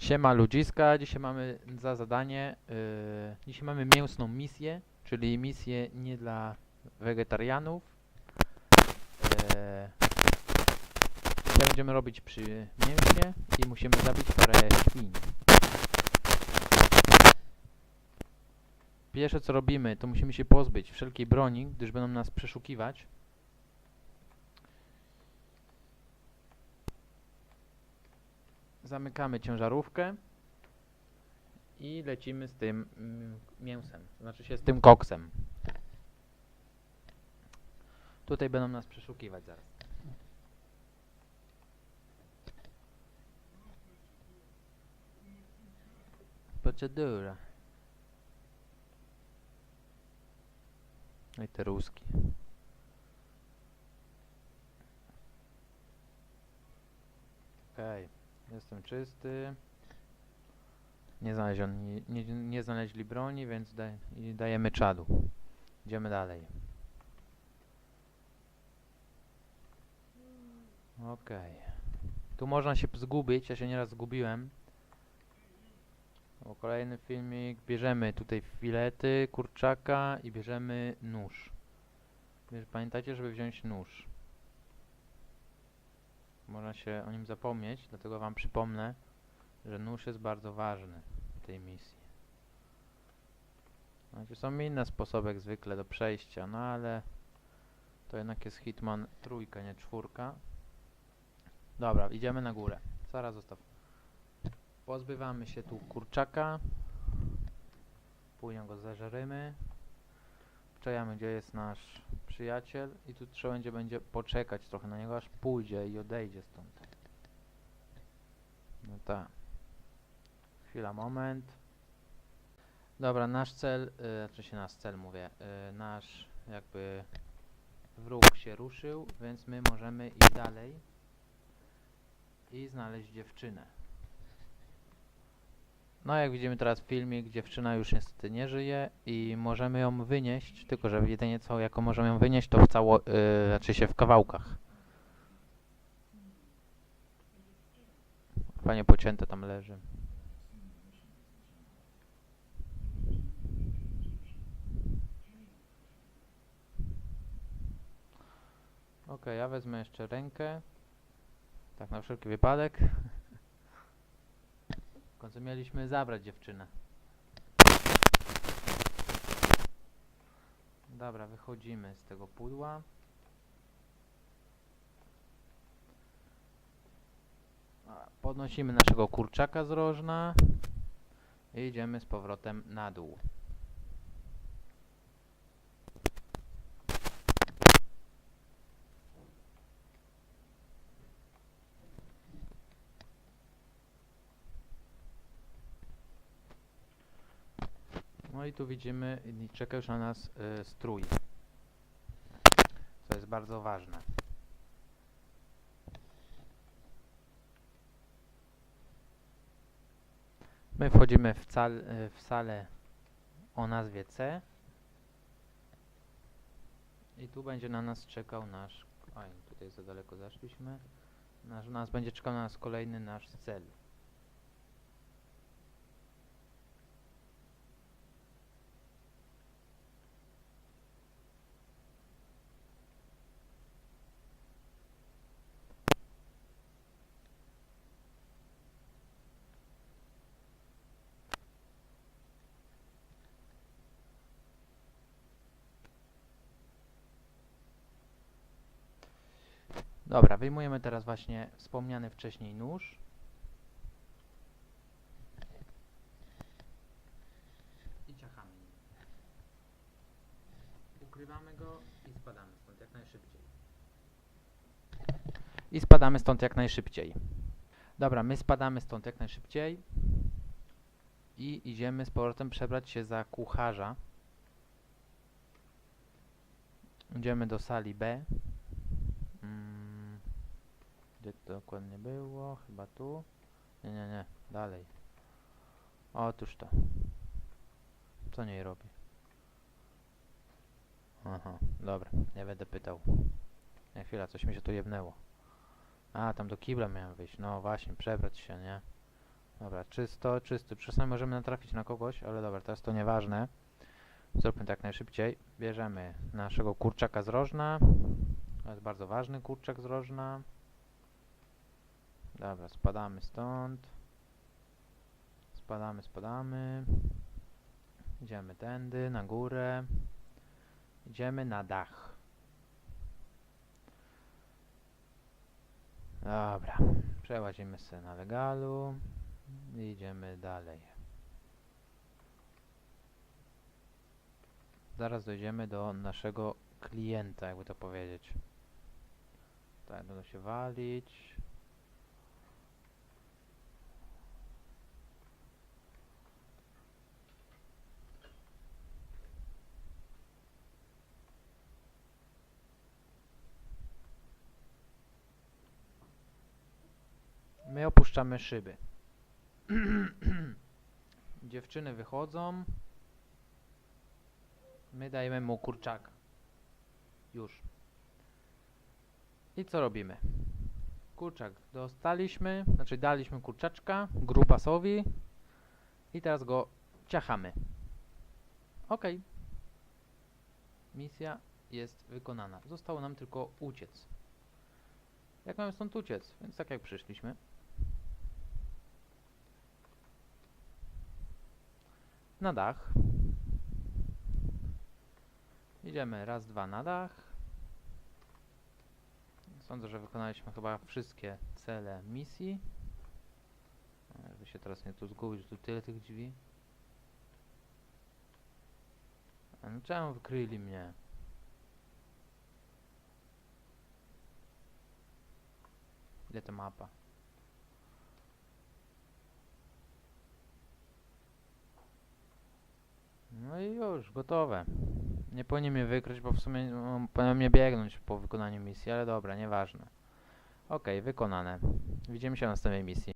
Siema ludziska, dzisiaj mamy za zadanie, yy, dzisiaj mamy mięsną misję, czyli misję nie dla wegetarianów. Yy, będziemy robić przy mięsie i musimy zabić parę świń. Pierwsze co robimy, to musimy się pozbyć wszelkiej broni, gdyż będą nas przeszukiwać. Zamykamy ciężarówkę i lecimy z tym mm, mięsem, znaczy się z tym koksem. Tutaj będą nas przeszukiwać zaraz. Procedura. No i te ruski. Okej. Jestem czysty. Nie, nie, nie znaleźli broni, więc daj, dajemy czadu. Idziemy dalej. Okej. Tu można się zgubić, ja się nieraz zgubiłem. O, kolejny filmik. Bierzemy tutaj filety, kurczaka i bierzemy nóż. Pamiętajcie, żeby wziąć nóż. Można się o nim zapomnieć, dlatego wam przypomnę, że nóż jest bardzo ważny w tej misji. Znaczy są inne sposoby jak zwykle do przejścia, no ale to jednak jest Hitman trójka, nie czwórka. Dobra, idziemy na górę. Zaraz zostaw. Pozbywamy się tu kurczaka. Później go zażeremy. Czekamy gdzie jest nasz przyjaciel i tu trzeba będzie, będzie poczekać trochę na niego aż pójdzie i odejdzie stąd. No tak. Chwila, moment. Dobra, nasz cel, y, znaczy się nasz cel mówię, y, nasz jakby wróg się ruszył, więc my możemy iść dalej i znaleźć dziewczynę. No jak widzimy teraz w filmie, dziewczyna już niestety nie żyje i możemy ją wynieść, tylko że jedynie co, jako możemy ją wynieść to w cało, yy, znaczy się w kawałkach. Fajnie pocięte tam leży. Okej, ja wezmę jeszcze rękę. Tak na wszelki wypadek. W końcu mieliśmy zabrać dziewczynę. Dobra, wychodzimy z tego pudła. Podnosimy naszego kurczaka z rożna i idziemy z powrotem na dół. No i tu widzimy, czeka już na nas y, strój. Co jest bardzo ważne. My wchodzimy w, cal, y, w salę o nazwie C. I tu będzie na nas czekał nasz... Oj, tutaj za daleko zaszliśmy. Nasz, nas będzie czekał na nas kolejny nasz cel. Dobra, wyjmujemy teraz właśnie wspomniany wcześniej nóż. I ciachamy nim. Ukrywamy go i spadamy stąd jak najszybciej. I spadamy stąd jak najszybciej. Dobra, my spadamy stąd jak najszybciej. I idziemy z powrotem przebrać się za kucharza. Idziemy do sali B. Gdzie to dokładnie było? Chyba tu? Nie, nie, nie. Dalej. Otóż to. Co niej robi? Aha, dobra. Nie będę pytał. Nie, chwila, coś mi się tu jebnęło. A, tam do kibla miałem wyjść. No właśnie, przebrać się, nie? Dobra, czysto, czysto. Czasami możemy natrafić na kogoś, ale dobra, teraz to nieważne. Zróbmy tak najszybciej. Bierzemy naszego kurczaka z rożna. To jest bardzo ważny kurczak z rożna. Dobra, spadamy stąd. Spadamy, spadamy. Idziemy tędy, na górę. Idziemy na dach. Dobra, przełazimy sobie na legalu idziemy dalej. Zaraz dojdziemy do naszego klienta, jakby to powiedzieć. Tak, będą się walić. My opuszczamy szyby. Dziewczyny wychodzą. My dajemy mu kurczaka. Już. I co robimy? Kurczak dostaliśmy, znaczy daliśmy kurczaczka grubasowi i teraz go ciachamy. Ok. Misja jest wykonana. Zostało nam tylko uciec. Jak mamy stąd uciec? Więc tak jak przyszliśmy. Na dach. Idziemy raz, dwa na dach. Sądzę, że wykonaliśmy chyba wszystkie cele misji. A, Żeby się teraz nie tu zgubić, tu tyle tych drzwi. A no czemu wykryli mnie? Gdzie ta mapa? No i już, gotowe. Nie powinien mnie wykryć, bo w sumie um, powinien mnie biegnąć po wykonaniu misji, ale dobra, nieważne. Okej, wykonane. Widzimy się na następnej misji.